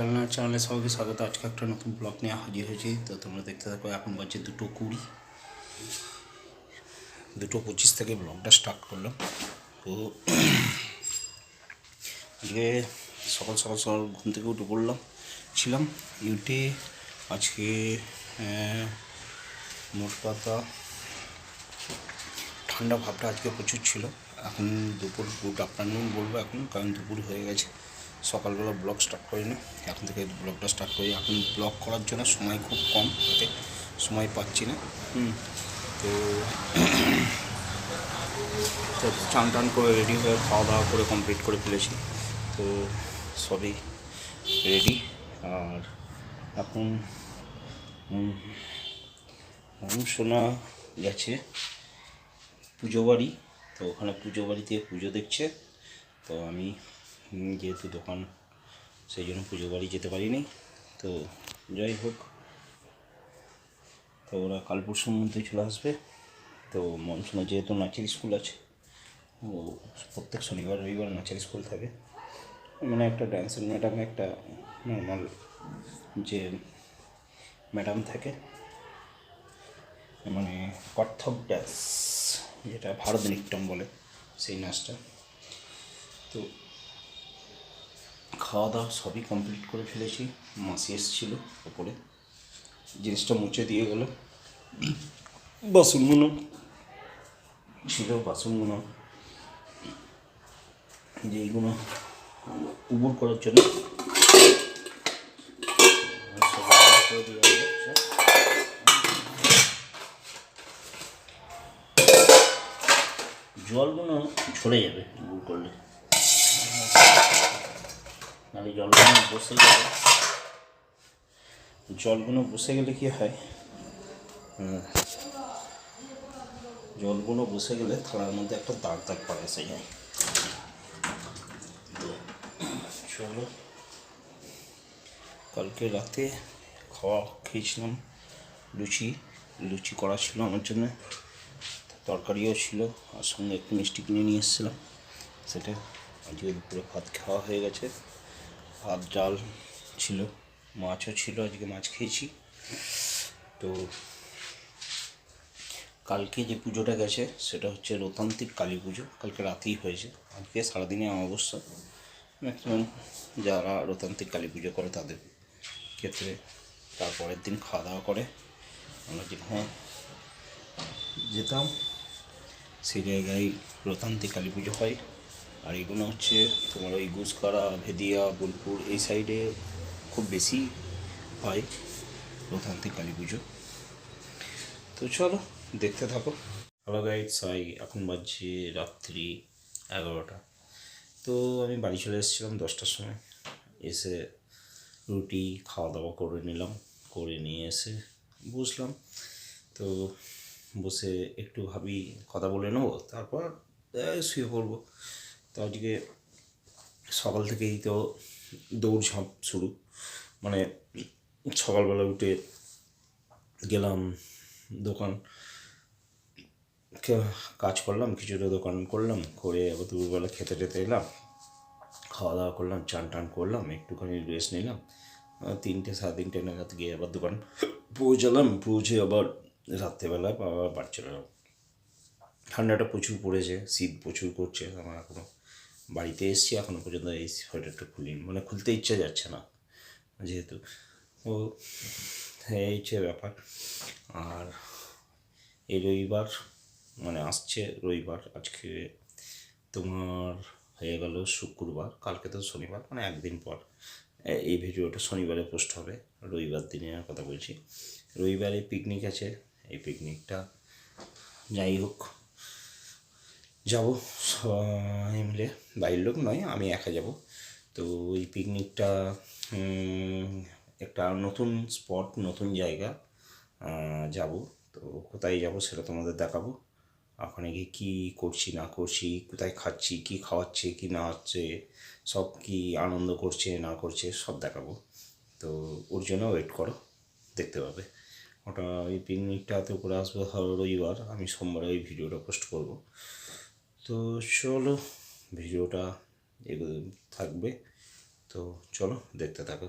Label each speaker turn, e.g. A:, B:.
A: Channel চ্যানেলে সবাইকে স্বাগত। আজকে একটা নতুন ব্লগ নিয়ে হাজির হয়েছি। তো তোমরা দেখতে থাকো, এখন বাজছে দুটো কুড়ি। দুটো পঁচিশ থেকে ব্লগটা স্টার্ট করলাম। তো আজকে সকাল সকাল সকাল ঘুম থেকে উঠে পড়লাম, ছিলাম ইউটে আজকে মোট কথা ঠান্ডা ভাবটা আজকে প্রচুর ছিল। এখন দুপুর গুড আফটারনুন বলব এখন, কারণ দুপুর হয়ে গেছে। সকালবেলা ব্লগ স্টার্ট করি না এখন থেকে ব্লগটা স্টার্ট করি। এখন ব্লগ করার জন্য সময় খুব কম হাতে সময় পাচ্ছি না। হুম। তো তো চান টান করে রেডি হয়ে খাওয়া দাওয়া করে কমপ্লিট করে ফেলেছি। তো সবই রেডি আর এখন শোনা গেছে পুজো বাড়ি তো ওখানে পুজো বাড়িতে পুজো দেখছে। তো আমি যেহেতু দোকান, সেই জন্য পুজো বাড়ি যেতে পারিনি। তো যাই হোক, তো ওরা কাল পরশুর মধ্যে চলে আসবে। তো মনসুনে যেহেতু নাচের স্কুল আছে, ও প্রত্যেক শনিবার, রবিবার নাচের স্কুল থাকে। মানে একটা ড্যান্সের ম্যাডাম, একটা নর্মাল যে ম্যাডাম থাকে মানে কত্থক ড্যান্স যেটা ভারতনাট্যম বলে সেই নাচটা। তো খাওয়া দাওয়া সবই কমপ্লিট করে ফেলেছি। মাসি এসেছিল ওপরে। জিনিসটা মুছে দিয়ে গেল। বাসনগুলো ছিল, বাসনগুলো। যেইগুলো উবুর করার জন্য। জলগুলো ঝরে যাবে উবুর করলে। নাহলে জলগুলো বসে গেলে জলগুলো বসে গেলে কি হয়? জলগুলো বসে গেলে থালার মধ্যে একটা দাগ দাগ পড়ে এসে যায় চলো। কালকে রাতে খাওয়া খেয়েছিলাম লুচি। লুচি করা ছিল আমার জন্য। তরকারিও ছিল। আর সঙ্গে একটু মিষ্টি কিনে নিয়ে এসেছিলাম। সেটা আজকে দুপুরে ভাত খাওয়া হয়ে গেছে। ভাত, ডাল ছিল, মাছও ছিল, আজকে মাছ খেয়েছি। তো কালকে যে পুজোটা গেছে, সেটা হচ্ছে রতান্তিক কালী পুজো। কালকে রাতেই হয়েছে। আজকে সারাদিনে অমাবস্যা। ম্যাক্সিমাম যারা রতান্তিক কালী পুজো করে, তাদের ক্ষেত্রে তারপরের দিন খাওয়া দাওয়া করে। আমরা যেখানে যেতাম সেই জায়গায় রতান্তিক কালী পুজো হয়। আর এগুলো হচ্ছে তোমার ওই গুসকরা, ভেদিয়া, বোলপুর এই সাইডে খুব বেশি হয় রথান্তিক কালী পুজো। তো চলো, দেখতে থাকো। হ্যালো গাইড সাই এখন বাজছে রাত্রি এগারোটা। তো আমি বাড়ি চলে এসেছিলাম দশটার সময়। এসে রুটি খাওয়া দাওয়া করে নিলাম, করে নিয়ে এসে বসলাম। তো বসে একটু ভাবি, কথা বলে নেব, তারপর শুয়ে পড়ব। তো আজকে সকাল থেকেই তো দৌড়ঝাঁপ শুরু। মানে সকালবেলা উঠে গেলাম দোকান। কাজ করলাম কিছুটা দোকান করলাম, করে আবার দুপুরবেলা খেতে টেতে এলাম। খাওয়া দাওয়া করলাম, চান টান করলাম, একটুখানি রেস্ট নিলাম। তিনটে, সাড়ে তিনটে নাগাদ গিয়ে আবার দোকান পৌঁছালাম। পৌঁছে আবার রাত্রেবেলা আবার বাড়ি চলে ঠান্ডাটা প্রচুর পড়েছে, শীত প্রচুর করছে, আমার এখনও বাড়িতে এসেছি এখনও পর্যন্ত এই সোয়েটারটা খুলিনি মানে খুলতে ইচ্ছা যাচ্ছে না, যেহেতু। ও, এই হচ্ছে ব্যাপার, আর এই রবিবার মানে আসছে রবিবার, আজকে তোমার হয়ে গেল শুক্রবার, কালকে তো শনিবার মানে একদিন পর। এই ভিডিওটা শনিবারে পোস্ট হবে, রবিবার দিনের কথা বলছি। রবিবারে পিকনিক আছে, এই পিকনিকটা যাই হোক যাব। সবাই মিলে বাড়ির লোক নয়, আমি একা যাব। তো ওই পিকনিকটা একটা নতুন স্পট নতুন জায়গা যাব। তো কোথায় যাব সেটা তোমাদের দেখাবো। ওখানে গিয়ে কী করছি, না করছি, কোথায় খাচ্ছি, কী খাওয়াচ্ছে, কি না হচ্ছে, সব কি আনন্দ করছে, না করছে, সব দেখাবো। তো ওর জন্য ওয়েট করো, দেখতে পাবে। ওটা ওই পিকনিকটাতে করে আসব হলো রবিবার, আমি সোমবারে ওই ভিডিওটা পোস্ট করব। তো চলো ভিডিওটা এগুলো থাকবে। তো চলো দেখতে থাকো।